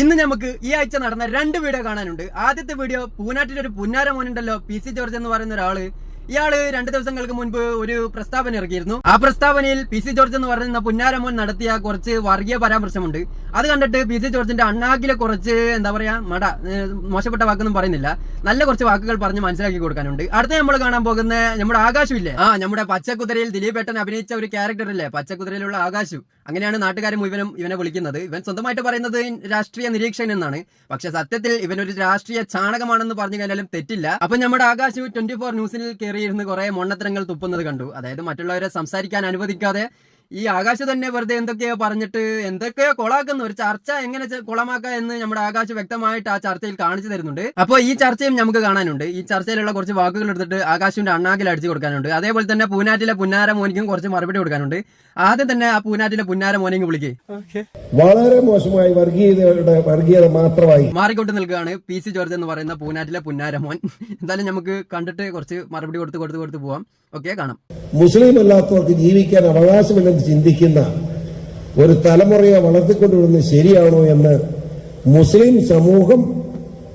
ഇന്ന് നമുക്ക് ഈ ആഴ്ച നടന്ന രണ്ട് വീഡിയോ കാണാനുണ്ട്. ആദ്യത്തെ വീഡിയോ പൂനാട്ടിലെ ഒരു പുന്നാര മോനുണ്ടല്ലോ പി സി ജോർജ് എന്ന് പറയുന്ന ഒരാൾ. ഇയാൾ രണ്ട് ദിവസങ്ങൾക്ക് മുൻപ് ഒരു പ്രസ്താവന ഇറക്കിയിരുന്നു. ആ പ്രസ്താവനയിൽ പി സി ജോർജ് എന്ന് പറയുന്ന പുന്നാരമോൻ നടത്തിയ കുറച്ച് വർഗീയ പരാമർശമുണ്ട്. അത് കണ്ടിട്ട് പി സി ജോർജിന്റെ അണ്ണാക്കിലെ കുറച്ച് എന്താ പറയാ മട മോശപ്പെട്ട വാക്കൊന്നും പറയുന്നില്ല. നല്ല കുറച്ച് വാക്കുകൾ പറഞ്ഞ് മനസ്സിലാക്കി കൊടുക്കാനുണ്ട്. അടുത്ത നമ്മൾ കാണാൻ പോകുന്ന നമ്മുടെ ആകാശു ഇല്ലേ ആ നമ്മുടെ പച്ചക്കുതിരയിൽ ദിലീപ് ഏട്ടൻ അഭിനയിച്ച ഒരു ക്യാരക്ടർ ഇല്ലേ? പച്ചക്കുതിരയിലുള്ള ആകാശു. അങ്ങനെയാണ് നാട്ടുകാർ മുഴുവനും ഇവനെ വിളിക്കുന്നത്. ഇവൻ സ്വന്തമായിട്ട് പറയുന്നത് രാഷ്ട്രീയ നിരീക്ഷകൻ എന്നാണ് പക്ഷെ സത്യത്തിൽ ഇവനൊരു രാഷ്ട്രീയ ചാണകമാണെന്ന് പറഞ്ഞു കഴിഞ്ഞാലും തെറ്റില്ല. അപ്പൊ നമ്മുടെ ആകാശ് ട്വന്റി ഫോർ ന്യൂസിൽ കയറിയിരുന്ന് കുറെ മൊണ്ണത്തരങ്ങൾ തുപ്പുന്നത് കണ്ടു. അതായത് മറ്റുള്ളവരെ സംസാരിക്കാൻ അനുവദിക്കാതെ ഈ ആകാശ് തന്നെ വെറുതെ എന്തൊക്കെയോ പറഞ്ഞിട്ട് എന്തൊക്കെയോ കൊളാക്കുന്ന. ഒരു ചർച്ച എങ്ങനെ കൊളമാക്കാ എന്ന് നമ്മുടെ ആകാശ് വ്യക്തമായിട്ട് ആ ചർച്ചയിൽ കാണിച്ചു തരുന്നുണ്ട്. അപ്പോൾ ഈ ചർച്ചയും നമുക്ക് കാണാനുണ്ട്. ഈ ചർച്ചയിലുള്ള കുറച്ച് വാക്കുകൾ എടുത്തിട്ട് ആകാശിന്റെ അണ്ണാക്കിൽ അടിച്ചു കൊടുക്കാനുണ്ട്. അതേപോലെ തന്നെ പൂനാറ്റിലെ പുന്നാര മോനിക്കും കുറച്ച് മറുപടി കൊടുക്കാനുണ്ട്. ആദ്യം തന്നെ ആ പൂനാറ്റിലെ പുന്നാര മോനിക്ക് വിളിക്കേ വളരെ മോശമായി വർഗീയതയുടെ വർഗീയത മാത്രമായി. മാറിക്കൊണ്ട് നിൽക്കുകയാണ് പി സി ജോർജ് എന്ന് പറയുന്ന പൂനാറ്റിലെ പുന്നാര മോൻ എന്തായാലും നമുക്ക് കണ്ടിട്ട് കുറച്ച് മറുപടി കൊടുത്ത് കൊടുത്ത് കൊടുത്ത് പോവാം. ഓക്കെ കാണാം. മുസ്ലിം അല്ലാത്തവർക്ക് ജീവിക്കാൻ അവകാശമില്ലെന്ന് ചിന്തിക്കുന്ന ഒരു തലമുറയെ വളർത്തിക്കൊണ്ടുവരുന്നത് ശരിയാണോ എന്ന് മുസ്ലിം സമൂഹം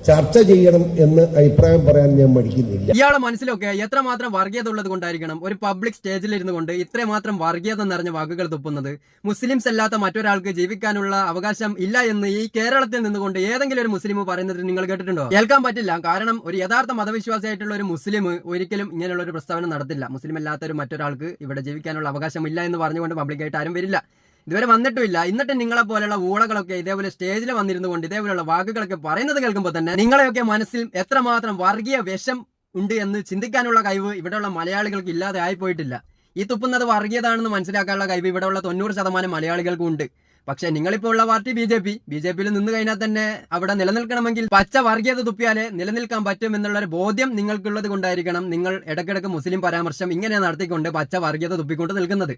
ചർച്ച ചെയ്യണം എന്ന് അഭിപ്രായം പറയാൻ ഞാൻ മടിക്കുന്നില്ല. ഇയാളെ മനസ്സിലൊക്കെ എത്രമാത്രം വർഗീയത ഉള്ളത് കൊണ്ടായിരിക്കണം ഒരു പബ്ലിക് സ്റ്റേജിൽ ഇരുന്നു കൊണ്ട് ഇത്രമാത്രം വർഗീയത നിറഞ്ഞ വാക്കുകൾ തുപ്പുന്നത്? മുസ്ലിംസ് അല്ലാത്ത മറ്റൊരാൾക്ക് ജീവിക്കാനുള്ള അവകാശം ഇല്ല എന്ന് ഈ കേരളത്തിൽ നിന്നുകൊണ്ട് ഏതെങ്കിലും ഒരു മുസ്ലിം പറയുന്നത് നിങ്ങൾ കേട്ടിട്ടുണ്ടോ? കേൾക്കാൻ പറ്റില്ല. കാരണം ഒരു യഥാർത്ഥ മതവിശ്വാസിയായിട്ടുള്ള ഒരു മുസ്ലിം ഒരിക്കലും ഇങ്ങനെയുള്ള ഒരു പ്രസ്താവന നടത്തില്ല. മുസ്ലിം അല്ലാത്ത ഒരു മറ്റൊരാൾക്ക് ഇവിടെ ജീവിക്കാനുള്ള അവകാശം ഇല്ല എന്ന് പറഞ്ഞുകൊണ്ട് പബ്ലിക്കായിട്ട് ആരും വരില്ല. ഇതുവരെ വന്നിട്ടുമില്ല. എന്നിട്ട് നിങ്ങളെ പോലെയുള്ള ഊളകളൊക്കെ ഇതേപോലെ സ്റ്റേജിൽ വന്നിരുന്നു കൊണ്ട് ഇതേപോലെയുള്ള വാക്കുകളൊക്കെ പറയുന്നത് കേൾക്കുമ്പോൾ തന്നെ നിങ്ങളെയൊക്കെ മനസ്സിൽ എത്രമാത്രം വർഗീയ വിഷം ഉണ്ട് എന്ന് ചിന്തിക്കാനുള്ള കഴിവ് ഇവിടെയുള്ള മലയാളികൾക്ക് ഇല്ലാതെ ആയിപ്പോയിട്ടില്ല. ഈ തുപ്പുന്നത് വർഗീയതാണെന്ന് മനസ്സിലാക്കാനുള്ള കഴിവ് ഇവിടെയുള്ള തൊണ്ണൂറ് ശതമാനം മലയാളികൾക്കും ഉണ്ട്. പക്ഷെ നിങ്ങളിപ്പോൾ ഉള്ള party B J P B J പിയിൽ നിന്ന് കഴിഞ്ഞാൽ തന്നെ അവിടെ നിലനിൽക്കണമെങ്കിൽ പച്ച വർഗീയത തുപ്പിയാലേ നിലനിൽക്കാൻ പറ്റും എന്നുള്ള ഒരു ബോധ്യം നിങ്ങൾക്കുള്ളത് കൊണ്ടായിരിക്കണം നിങ്ങൾ ഇടയ്ക്കിടയ്ക്ക് മുസ്ലിം പരാമർശം ഇങ്ങനെ നടത്തിക്കൊണ്ട് പച്ച വർഗീയത തുപ്പിക്കൊണ്ട് നിൽക്കുന്നത്.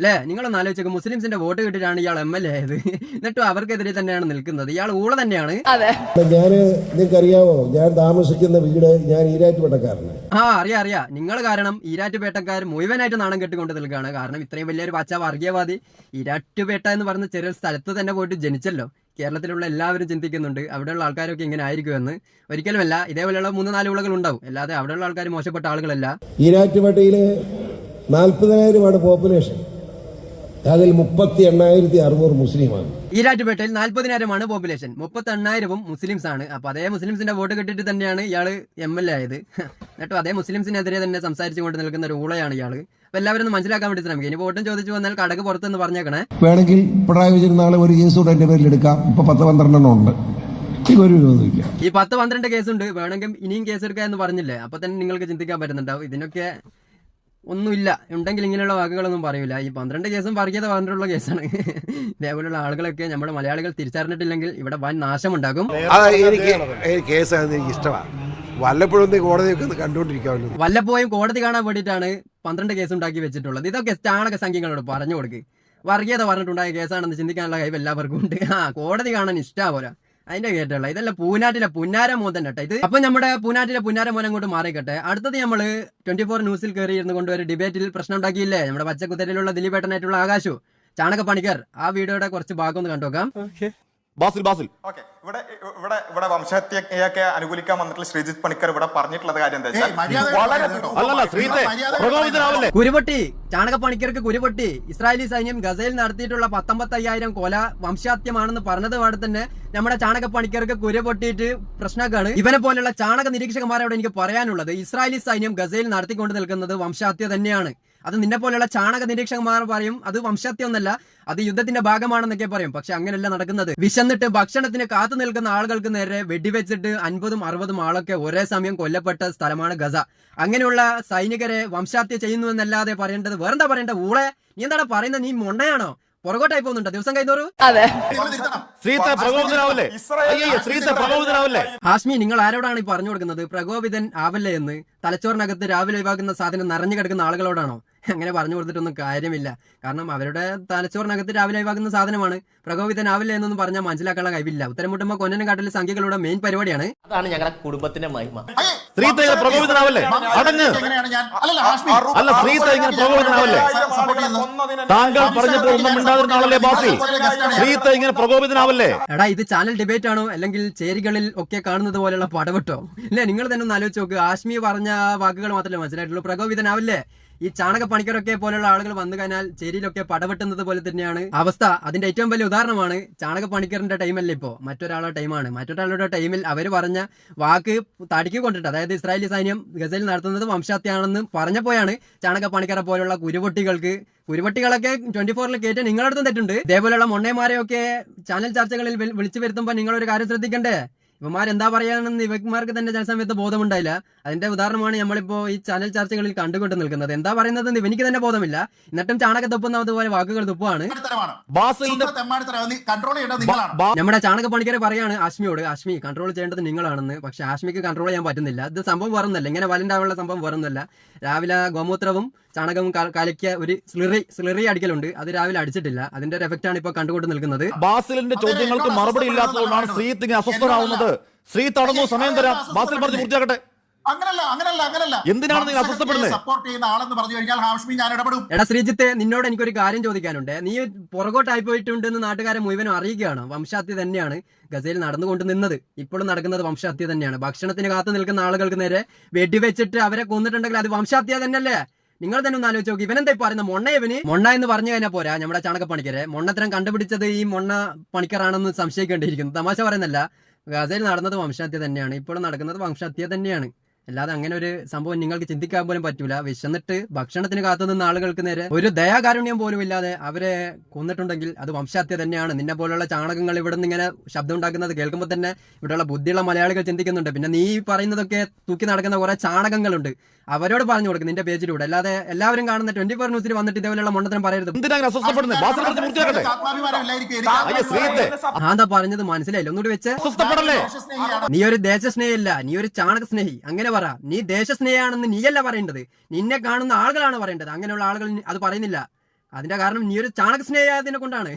അല്ലേ നിങ്ങളൊന്ന് ആലോചിച്ചു മുസ്ലിംസിന്റെ വോട്ട് കിട്ടിയിട്ടാണ് ഇയാൾ എം എൽ എ ആയത്. എന്നിട്ടും അവർക്കെതിരെ തന്നെയാണ് നിൽക്കുന്നത്. ഇയാൾ ഊള തന്നെയാണ്. ഞാൻ നിങ്ങൾക്കറിയാമോ ഞാൻ താമസിക്കുന്ന വീട് ഞാൻ ഈരാറ്റുപേട്ടക്കാരനാണ്. ആ അറിയാം അറിയാം. നിങ്ങൾ കാരണം ഈരാറ്റുപേട്ടക്കാർ മുഴുവനായിട്ട് നാണം കെട്ടിക്കൊണ്ട് നിൽക്കുകയാണ്. കാരണം ഇത്രയും വലിയൊരു പച്ച വർഗീയവാദി ഈരാറ്റുപേട്ട എന്ന് പറഞ്ഞ ചെറിയ സ്ഥലത്ത് തന്നെ പോയിട്ട് ജനിച്ചല്ലോ. കേരളത്തിലുള്ള എല്ലാവരും ചിന്തിക്കുന്നുണ്ട്. അവിടെയുള്ള ആൾക്കാരൊക്കെ ഇങ്ങനെ ആയിരിക്കുമെന്ന്. ഒരിക്കലുമല്ല ഇതേപോലെയുള്ള മൂന്ന് നാല് ഉളകൾ ഉണ്ടാവും. അല്ലാതെ അവിടെയുള്ള ആൾക്കാർ മോശപ്പെട്ട ആളുകളല്ല. ഈരാറ്റുപേട്ടയിൽ നാൽപ്പതിനായിരമാണ് പോപ്പുലേഷൻ അതിൽ മുപ്പത്തി എണ്ണായിരത്തി അറുന്നൂറ് മുസ്ലിമാണ്. ഈരാറ്റുപേട്ടയിൽ നാൽപ്പതിനായിരമാണ് പോപ്പുലേഷൻ മുപ്പത്തി എണ്ണായിരവും മുസ്ലിംസ് ആണ് അപ്പൊ അതേ മുസ്ലിംസിന്റെ വോട്ട് കിട്ടിയിട്ട് തന്നെയാണ് ഇയാൾ എം എൽ എ ആയത്. എന്നിട്ടും അതേ മുസ്ലിംസിനെതിരെ തന്നെ സംസാരിച്ചു കൊണ്ട് നിൽക്കുന്ന ഒരു ഊളയാണ് ഇയാൾ. അപ്പൊ എല്ലാവരും ഒന്ന് മനസ്സിലാക്കാൻ വേണ്ടി ശ്രമിക്കും. ഇനി വോട്ടും ചോദിച്ചു വന്നാൽ കടക്ക് പുറത്തെന്ന് പറഞ്ഞേക്കണേ. വേണമെങ്കിൽ പിണറായി വിജയൻ നാളെ ഒരു കേസ് കൂടെ എന്റെ പേരിൽ എടുക്കാം. ഇപ്പൊ പത്ത് പന്ത്രണ്ടെണ്ണം ഉണ്ട്. എനിക്ക് ഒരു വിരോധമില്ല. ഈ പത്ത് പന്ത്രണ്ട് കേസുണ്ട് വേണമെങ്കിൽ ഇനിയും കേസ് എടുക്കുക എന്ന് പറഞ്ഞില്ലേ? അപ്പൊ തന്നെ നിങ്ങൾക്ക് ചിന്തിക്കാൻ പറ്റുന്നുണ്ടാവും. ഇതിനൊക്കെ ഒന്നുമില്ല. ഉണ്ടെങ്കിൽ ഇങ്ങനെയുള്ള വാക്കുകളൊന്നും പറയൂല. ഈ പന്ത്രണ്ട് കേസും വർഗീയത പറഞ്ഞിട്ടുള്ള കേസാണ്. ഇതേപോലുള്ള ആളുകളൊക്കെ നമ്മുടെ മലയാളികൾ തിരിച്ചറിഞ്ഞിട്ടില്ലെങ്കിൽ ഇവിടെ വൻ നാശമുണ്ടാകും അത് എനിക്ക് എനിക്ക് കേസാണെന്ന് എനിക്ക് ഇഷ്ടമാണ്. വല്ലപ്പോഴും കോടതിയൊക്കെ കണ്ടുകൊണ്ടിരിക്കാമല്ലോ. വല്ലപ്പോഴും കോടതി കാണാൻ വേണ്ടിയിട്ടാണ് പന്ത്രണ്ട് കേസ് ഉണ്ടാക്കി വെച്ചിട്ടുള്ളത്. ഇതൊക്കെ ചാണക സംഖ്യകളോട് പറഞ്ഞു കൊടുക്ക്. വർഗീയത പറഞ്ഞിട്ടുണ്ടായ കേസാണെന്ന് ചിന്തിക്കാനുള്ള കഴിവ് എല്ലാവർക്കും ഉണ്ട്. ആ കോടതി കാണാൻ ഇഷ്ടാപോരാ അതിന്റെ കേട്ടുള്ള ഇതല്ല പൂനാട്ടിലെ പുന്നാര മോതൻ കേട്ടോ ഇത്. അപ്പൊ നമ്മുടെ പൂനാട്ടിലെ പുന്നാര മോൻ അങ്ങോട്ട് മാറിക്കട്ടെ. അടുത്തത് നമ്മൾ ട്വന്റി ഫോർ ന്യൂസിൽ കയറി ഇരുന്ന് കൊണ്ട് ഒരു ഡിബേറ്റിൽ പ്രശ്നം ഉണ്ടാക്കിയില്ലേ? നമ്മുടെ പച്ചക്കുത്തരിലുള്ള ദിലീപേട്ടനായിട്ടുള്ള ആകാശു ചാണക പണിക്കർ ആ വീഡിയോയുടെ കുറച്ച് ഭാഗം ഒന്ന് കണ്ടുനോക്കാം. ബാസിൽ ബാസിൽ. ഓക്കെ ഇവിടെ ഇവിടെ ഇവിടെ വംശഹത്യയൊക്കെ അനുകൂലിക്കാൻ വന്നിട്ടുള്ള ശ്രീജിത്ത് പണിക്കർ ഇവിടെ പറഞ്ഞിട്ടുള്ളത് കാര്യം എന്താ വെച്ചാൽ ശ്രീത്തെ പ്രകോപിതനാവല്ലേ? കുരുപൊട്ടി ഇസ്രായേലി സൈന്യം ഗസയിൽ നടത്തിയിട്ടുള്ള പത്തൊമ്പത്തി അയ്യായിരം കൊല വംശാത്യമാണെന്ന് പറഞ്ഞത് പാടെ തന്നെ നമ്മുടെ ചാണക പണിക്കർക്ക് കുരുപൊട്ടിയിട്ട് പ്രശ്നക്കാണ്. ഇവനെ പോലെയുള്ള ചാണക നിരീക്ഷകന്മാരോട് എനിക്ക് പറയാനുള്ളത് ഇസ്രായേലി സൈന്യം ഗസയിൽ നടത്തിക്കൊണ്ട് നിൽക്കുന്നത് വംശാത്യ തന്നെയാണ്. അത് നിന്നെ പോലെയുള്ള ചാണക നിരീക്ഷകന്മാർ പറയും അത് വംശത്യൊന്നല്ല അത് യുദ്ധത്തിന്റെ ഭാഗമാണെന്നൊക്കെ പറയും. പക്ഷെ അങ്ങനെയല്ല നടക്കുന്നത്. വിശന്നിട്ട് ഭക്ഷണത്തിന് കാത്തു നിൽക്കുന്ന ആളുകൾക്ക് നേരെ വെടിവെച്ചിട്ട് അൻപതും അറുപതും ആളൊക്കെ ഒരേ സമയം കൊല്ലപ്പെട്ട സ്ഥലമാണ് ഗസ. അങ്ങനെയുള്ള സൈനികരെ വംശാത്യ ചെയ്യുന്നു എന്നല്ലാതെ പറയേണ്ടത് വേറെന്താ പറയേണ്ടത്? ഊളെ നീ എന്താണ് പറയുന്നത്? നീ മൊണ്ണയാണോ പുറകോട്ടായി പോകുന്നുണ്ടോ ദിവസം കഴിഞ്ഞോറു? അതെ. ഹാഷ്മി നിങ്ങൾ ആരോടാണ് ഈ പറഞ്ഞു കൊടുക്കുന്നത്? പ്രകോപിതൻ ആവല്ലേ എന്ന്? തലച്ചോറിനകത്ത് രാവിലെ ഒഴിവാക്കുന്ന സാധനം നിറഞ്ഞു കിടക്കുന്ന ആളുകളോടാണോ? അങ്ങനെ പറഞ്ഞു കൊടുത്തിട്ടൊന്നും കാര്യമില്ല. കാരണം അവരുടെ തലച്ചോറിനകത്ത് രാവിലെ ഒഴിവാക്കുന്ന സാധനമാണ്. പ്രകോപിതൻ ആവില്ല എന്നൊന്നും പറഞ്ഞാൽ മനസ്സിലാക്കാനുള്ള കഴിവില്ല. ഉത്തരം മുട്ടുമ്പോൾ കൊന്നനും കാട്ടിലെ സംഖ്യകളുടെ മെയിൻ പരിപാടിയാണ്. അതാണ് ഞങ്ങളുടെ കുടുംബത്തിന്റെ മഹിമ. പ്രകോപിതനാവല്ലേ? അടങ്ങ്. അല്ല, പ്രകോപിതനാവല്ലേ? താങ്കൾ പറഞ്ഞപ്പോൾ ഒന്നും മിണ്ടാതിരുന്ന ആളല്ലേ ബാസിൽ ശ്രീത്ത ഇങ്ങനെ പ്രകോപിതനാവല്ലേ? എടാ ഇത് ചാനൽ ഡിബേറ്റ് ആണോ? അല്ലെങ്കിൽ ചേരികളിൽ ഒക്കെ കാണുന്നത് പോലെയുള്ള പടവട്ടോ ഇല്ല നിങ്ങൾ തന്നെ ഒന്ന് ആലോചിച്ച് നോക്ക്. ആഷ്മി പറഞ്ഞ വാക്കുകൾ മാത്രമേ മനസ്സിലായിട്ടുള്ളൂ. പ്രകോപിതനാവില്ലേ? ഈ ചാണക പണിക്കരൊക്കെ പോലുള്ള ആളുകൾ വന്നു കഴിഞ്ഞാൽ ചേരിയിലൊക്കെ പടവെട്ടുന്നത് പോലെ തന്നെയാണ് അവസ്ഥ. അതിന്റെ ഏറ്റവും വലിയ ഉദാഹരണമാണ് ചാണക പണിക്കറിന്റെ ടൈമല്ലേ ഇപ്പോ? മറ്റൊരാളുടെ ടൈമാണ് മറ്റൊരാളുടെ ടൈമിൽ അവർ പറഞ്ഞ വാക്ക് തടിക്ക് കൊണ്ടിട്ട് അതായത് ഇസ്രായേലി സൈന്യം ഗസയിൽ നടത്തുന്നത് വംശഹത്യാണെന്ന് ചാണക പണിക്കര പോലുള്ള കുരുപൊട്ടികൾക്ക് കുരുപട്ടികളൊക്കെ ട്വന്റി ഫോറിൽ കയറ്റാൻ നിങ്ങളടുത്തും തെറ്റുണ്ട്. ഇതേപോലെയുള്ള മൊണ്ണേമാരെയൊക്കെ ചാനൽ ചർച്ചകളിൽ വിളിച്ചു വരുത്തുമ്പോൾ നിങ്ങളൊരു കാര്യം ശ്രദ്ധിക്കണ്ടേ? ഇവന്മാരെന്താ പറയാണെന്ന് ഇവന്മാർക്ക് തന്നെ ചില സമയത്ത് ബോധമുണ്ടായില്ല. അതിന്റെ ഉദാഹരണമാണ് നമ്മളിപ്പോ ഈ ചാനൽ ചർച്ചകളിൽ കണ്ടുകൊണ്ട് നിൽക്കുന്നത്. എന്താ പറയുന്നത് എനിക്ക് തന്നെ ബോധമില്ല. എന്നിട്ടും ചാണക തുപ്പുന്ന അതുപോലെ വാക്കുകൾ തുപ്പാണ് നമ്മുടെ ചാണക പണിക്കരെ പറയാണ് അശ്മിയോട് അശ്മി കൺട്രോൾ ചെയ്യേണ്ടത് നിങ്ങളാണെന്ന്. പക്ഷെ അശ്മിക്ക് കൺട്രോൾ ചെയ്യാൻ പറ്റുന്നില്ല. ഇത് സംഭവം വരുന്നില്ല ഇങ്ങനെ വലണ്ടാവുള്ള സംഭവം വരുന്നില്ല രാവിലെ ഗോമൂത്രവും ചാണകവും കലക്കിയ ഒരു സ്ലിറി സ്ലിറി അടിക്കലുണ്ട്. അത് രാവിലെ അടിച്ചിട്ടില്ല. അതിന്റെ ഒരു എഫക്റ്റ് ആണ് ഇപ്പൊ കണ്ടുകൊണ്ട് നിൽക്കുന്നത്. ബാസിലിന്റെ ചോദ്യങ്ങൾക്ക് മറുപടി ഇല്ലാത്തതുകൊണ്ടാണ് ശ്രീത്തിന് അസ്വസ്ഥനാവുന്നത്. ശ്രീ തടഞ്ഞു സമയം തരാം. ബാസിൽ പറഞ്ഞ് പൂർത്തിയാക്കട്ടെ. അങ്ങനല്ല അങ്ങനല്ല അങ്ങനല്ല. എന്തിനാണ് നിങ്ങൾ അസ്വസ്ഥപ്പെടുന്നത്? സപ്പോർട്ട് ചെയ്യുന്ന ആളെന്ന് പറഞ്ഞു കഴിഞ്ഞാൽ ഹാഷ്മി ഞാൻ ഇടപെടും. എടാ ശ്രീജിത്തെ നിന്നോട് എനിക്കൊരു കാര്യം ചോദിക്കാനുണ്ട്. നീ പുറകോട്ടായി പോയിട്ടുണ്ട് എന്ന് നാട്ടുകാരെ മുഴുവനും അറിയിക്കുകയാണ്. വംശാത്തി തന്നെയാണ് ഗസയിൽ നടന്നുകൊണ്ട് നിന്നത്. ഇപ്പോഴും നടക്കുന്നത് വംശാത്തി തന്നെയാണ്. ഭക്ഷണത്തിന് കാത്തു നിൽക്കുന്ന ആളുകൾക്ക് നേരെ വെടിവെച്ചിട്ട് അവരെ കൊന്നിട്ടുണ്ടെങ്കിൽ അത് വംശാത്തിയ തന്നെയല്ലേ? നിങ്ങൾ തന്നെ ഒന്ന് ആലോചിച്ച് നോക്കി. ഇവനെന്താ പറയുന്ന? പറയുന്നത് മൊണ്ണ ഇവന്. മൊണ്ണ എന്ന് പറഞ്ഞു കഴിഞ്ഞാൽ പോരാ. നമ്മുടെ ചാണക പണിക്കരെ മൊണ്ണത്തരം കണ്ടുപിടിച്ചത് ഈ മൊണ്ണ പണിക്കറാണെന്ന് സംശയിക്കേണ്ടിയിരിക്കുന്നു. തമാശ പറയുന്നല്ല. ഗസയിൽ നടന്നത് വംശഹത്യ തന്നെയാണ്. ഇപ്പോഴും നടക്കുന്നത് വംശഹത്യ തന്നെയാണ്. അല്ലാതെ അങ്ങനെ ഒരു സംഭവം നിങ്ങൾക്ക് ചിന്തിക്കാൻ പോലും പറ്റൂല. വിശന്നിട്ട് ഭക്ഷണത്തിന് കാത്തു നിന്ന ആളുകൾക്ക് നേരെ ഒരു ദയാകാരുണ്യം പോലും ഇല്ലാതെ അവരെ കൊന്നിട്ടുണ്ടെങ്കിൽ അത് വംശഹത്യ തന്നെയാണ്. നിന്നെ പോലുള്ള ചാണകങ്ങൾ ഇവിടെ നിന്ന് ഇങ്ങനെ ശബ്ദം ഉണ്ടാക്കുന്നത് കേൾക്കുമ്പോൾ തന്നെ ഇവിടെയുള്ള ബുദ്ധിയുള്ള മലയാളികൾ ചിന്തിക്കുന്നുണ്ട്. പിന്നെ നീ പറയുന്നതൊക്കെ തൂക്കി നടക്കുന്ന കുറെ ചാണകങ്ങളുണ്ട്. അവരോട് പറഞ്ഞു കൊടുക്കും നിന്റെ പേജിലൂടെ. അല്ലാതെ എല്ലാവരും കാണുന്ന ട്വന്റി ഫോർ ന്യൂസിൽ വന്നിട്ട് ഇതേപോലെയുള്ള മണ്ണത്തിനും പറയരുത്. എന്തിനാ ഇങ്ങനെ അസ്വസ്ഥപ്പെടുന്നത്? ബാസിൽ പറഞ്ഞ് പൂർത്തിയാക്കട്ടെ? ആത്മാഭിമാനം ഇല്ലായിരിക്കും. എനിക്ക് അയ്യോ, ശ്രീത്തെ. ആ എന്താ പറഞ്ഞത് മനസ്സിലായില്ല ഒന്നുകൂടി വെച്ച്. അസ്വസ്ഥപ്പെടല്ലേ? നീ ഒരു ദേശസ്നേഹിയല്ല. നീ ഒരു ചാണക സ്നേഹി അങ്ങനെ പറ. നീ ദേശസ്നേഹമാണെന്ന് നീയല്ല പറയേണ്ടത്. നിന്നെ കാണുന്ന ആളുകളാണ് പറയേണ്ടത്. അങ്ങനെയുള്ള ആളുകൾ അത് പറയുന്നില്ല. അതിന്റെ കാരണം നീ ഒരു ചാണക സ്നേഹത്തിനെ കൊണ്ടാണ്.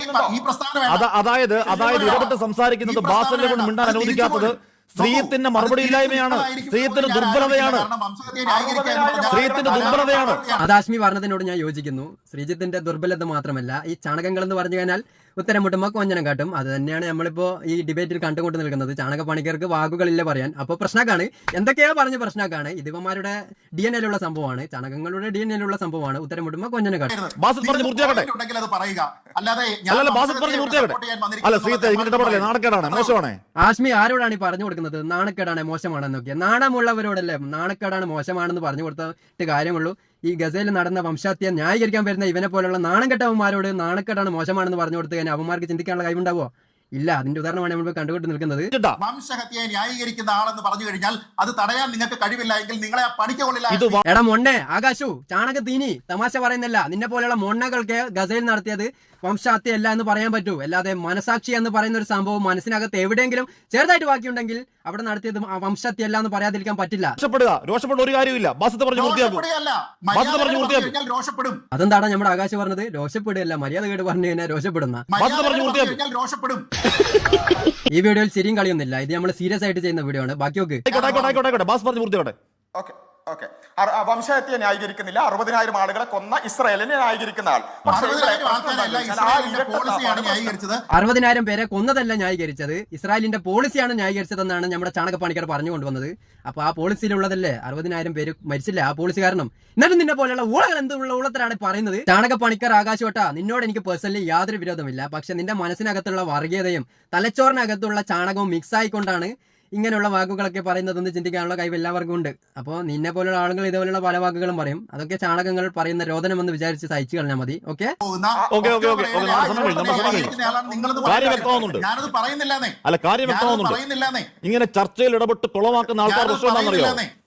അതായത് അതായത് ഇടപെട്ട് സംസാരിക്കുന്നത് ബാസന്റെ കൊണ്ട് മിണ്ടാൻ അനുവദിക്കാത്തത് സ്ത്രീത്തിന്റെ. മറുപടി ഇല്ലായ്മയാണ്. തിരിച്ചുള്ളതായിരിക്കും ദുർബലതയാണ്. ശ്രീയത്തിന്റെ ദുർബലതയാണ്. അതാശ്മി പറഞ്ഞതിനോട് ഞാൻ യോജിക്കുന്നു. ശ്രീജിത്തിന്റെ ദുർബലത മാത്രമല്ല ഈ ചാണകങ്ങൾ എന്ന് പറഞ്ഞു കഴിഞ്ഞാൽ ഉത്തരം മുട്ടുമ്പോൾ കൊഞ്ഞനം കാട്ടും. അത് തന്നെയാണ് നമ്മളിപ്പോ ഈ ഡിബേറ്റിൽ കണ്ടുകൊണ്ട് നിൽക്കുന്നത്. ചാണക പണിക്കർക്ക് വാക്കുകളില്ല പറയാൻ. അപ്പോൾ പ്രശ്നക്കാണ്. എന്തൊക്കെയാണ് പറഞ്ഞ പ്രശ്നക്കാണ്? ഇതിവന്മാരുടെ ഡി എൻ എല്ലുള്ള സംഭവമാണ്. ചാണകങ്ങളുടെ ഡി എൻ എല്ലുള്ള സംഭവമാണ്. ഉത്തരം മുട്ടുമ്പോൾ കൊഞ്ഞനം കാട്ടും ആശ്മി ആരോടാണ് ഈ പറഞ്ഞു കൊടുക്കുന്നത്? നാണക്കേടാണ് മോശമാണെന്നൊക്കെ. നാണമുള്ളവരോടല്ലേ? നാണക്കേടാണ് മോശമാണെന്ന് പറഞ്ഞു കൊടുത്തിട്ട് കാര്യമുള്ളൂ. ഈ ഗസയിൽ നടന്ന വംശാത്യ ന്യായീകരിക്കാൻ വരുന്ന ഇവനെ പോലുള്ള നാണം കെട്ടവന്മാരോട് നാണക്കേടാണ് മോശമാണെന്ന് പറഞ്ഞു കൊടുത്തു കഴിഞ്ഞാൽ അവന്മാർക്ക് ചിന്തിക്കാനുള്ള കഴിവുണ്ടാവോ ഇല്ല അതിന്റെ ഉദാഹരണമാണ് നമ്മൾ കണ്ടുകൊണ്ട് നിൽക്കുന്നത്. വംശഹത്യയെ ന്യായീകരിക്കുന്ന ആളെന്ന് പറഞ്ഞു കഴിഞ്ഞാൽ അത് തടയാൻ നിങ്ങൾക്ക് കഴിവില്ല എങ്കിൽ നിങ്ങളെ ആ പണിക്ക് കൊള്ളില്ല. എടാ മൊണ്ണെ ആകാശു ചാണക തീനി തമാശ പറയുന്നില്ല. നിന്നെ പോലെയുള്ള മൊണ്ണകൾക്ക് ഗസയിൽ നടത്തിയത് വംശഹത്യ അല്ല എന്ന് പറയാൻ പറ്റൂ. അല്ലാതെ മനസാക്ഷി എന്ന് പറയുന്ന ഒരു സംഭവം മനസ്സിനകത്ത് എവിടെയെങ്കിലും ചെറുതായിട്ട് ബാക്കിയുണ്ടെങ്കിൽ അവിടെ നടത്തിയത് ആ വംശഹത്യ അല്ല എന്ന് പറയാതിരിക്കാൻ പറ്റില്ല. രോഷപ്പെടുക ഒരു കാര്യമില്ല അതെന്താണ് നമ്മുടെ ആകാശ് പറഞ്ഞത്? രോഷപ്പെടുകയല്ല മര്യാദ കേട് പറഞ്ഞു കഴിഞ്ഞാൽ രോഷപ്പെടുന്ന രോഷപ്പെടും ഈ വീഡിയോയിൽ ശരിയും കളിയൊന്നുമില്ല. ഇത് നമ്മൾ സീരിയസ് ആയിട്ട് ചെയ്യുന്ന വീഡിയോ ആണ്. ബാക്കി ഓക്കെ. ഓക്കെ വംശഹത്യ ന്യായീകരിക്കുന്നില്ല. അറുപതിനായിരം ആളുകളെ കൊന്ന ഇസ്രായേലിനെ ന്യായീകരിക്കുന്ന ആൾ. അറുപതിനായിരം. പേരെ കൊന്നതല്ല ന്യായീകരിച്ചത്. ഇസ്രായേലിന്റെ പോളിസിയാണ് ന്യായീകരിച്ചതെന്നാണ് നമ്മുടെ ചാണകപ്പണിക്കർ പറഞ്ഞു കൊണ്ടുവന്നത് അപ്പൊ ആ പോളിസിയിലുള്ളതല്ലേ? അറുപതിനായിരം പേര് മരിച്ചില്ല ആ പോളിസി കാരണം എന്നിട്ട് നിന്നെ പോലെയുള്ള ഊളകൾ എന്തുള്ള ഊളത്തിലാണ് പറയുന്നത്? ചാണകപ്പണിക്കർ ആകാശവട്ട നിന്നോട് എനിക്ക് പേഴ്സണലി യാതൊരു വിരോധമില്ല. പക്ഷെ നിന്റെ മനസ്സിനകത്തുള്ള വർഗീയതയും തലച്ചോറിനകത്തുള്ള ചാണകവും മിക്സ് ആയിക്കൊണ്ടാണ് ഇങ്ങനെയുള്ള വാക്കുകളൊക്കെ പറയുന്നതെന്ന് ചിന്തിക്കാനുള്ള കഴിവ് എല്ലാവർക്കും ഉണ്ട്. അപ്പോൾ നിന്നെ പോലുള്ള ആളുകൾ ഇതുപോലുള്ള പല വാക്കുകളും പറയും. അതൊക്കെ ചാണകങ്ങൾ പറയുന്ന രോദനം എന്ന് വിചാരിച്ച് സഹിച്ചു കളഞ്ഞാൽ മതി. ഓക്കെ. ഞാനത് പറയുന്നില്ലാന്നേ. അല്ല കാര്യം വ്യക്തമാവുന്നുണ്ട്. ഇങ്ങനെ ചർച്ചയിൽ ഇടപെട്ട് കുളമാക്കുന്ന ആൾക്കാർ.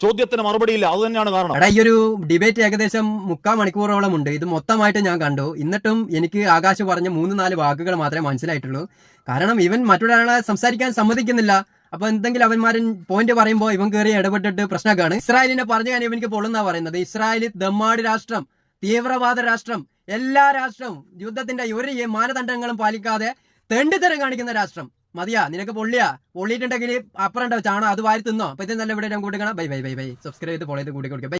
ചോദ്യത്തിന് മറുപടിയില്ല. അത് തന്നെയാണ് കാരണം. എടാ ഈ ഒരു ഡിബേറ്റ് ഏകദേശം മുക്കാൽ മണിക്കൂറോളം ഉണ്ട്. ഇത് മൊത്തമായിട്ട് ഞാൻ കണ്ടു. എന്നിട്ടും എനിക്ക് ആകാശ് പറഞ്ഞ മൂന്ന് നാല് വാക്കുകൾ മാത്രമേ മനസ്സിലായിട്ടുള്ളൂ. കാരണം ഇവൻ മറ്റൊരാളെ സംസാരിക്കാൻ സമ്മതിക്കുന്നില്ല. അപ്പൊ എന്തെങ്കിലും അവന്മാരൻ പോയിന്റ് പറയുമ്പോൾ ഇവൻ കയറി ഇടപെട്ടിട്ട് പ്രശ്നമൊക്കെയാണ് ഇസ്രായേലിനെ പറഞ്ഞു കഴിഞ്ഞാൽ ഇവനിക്ക് പൊള്ളുന്ന പറയുന്നത്. ഇസ്രായേൽ ദമ്മാട് രാഷ്ട്രം തീവ്രവാദ രാഷ്ട്രം എല്ലാ രാഷ്ട്രവും യുദ്ധത്തിന്റെ ഒരു മാനദണ്ഡങ്ങളും പാലിക്കാതെ തെണ്ടിത്തരം കാണിക്കുന്ന രാഷ്ട്രം. മതിയാ നിനക്ക് പൊള്ളിയാ. പൊള്ളിയിട്ടുണ്ടെങ്കിൽ അപ്പുറം ചാണോ? അത് വാരി തിന്നോ. അപ്പൊ ഇത് നല്ല ഇവിടെ ഞാൻ കൂട്ടിക്കണം bye bye bye bye subscribe ചെയ്ത് ഫോളോ ചെയ്ത് കൂട്ടി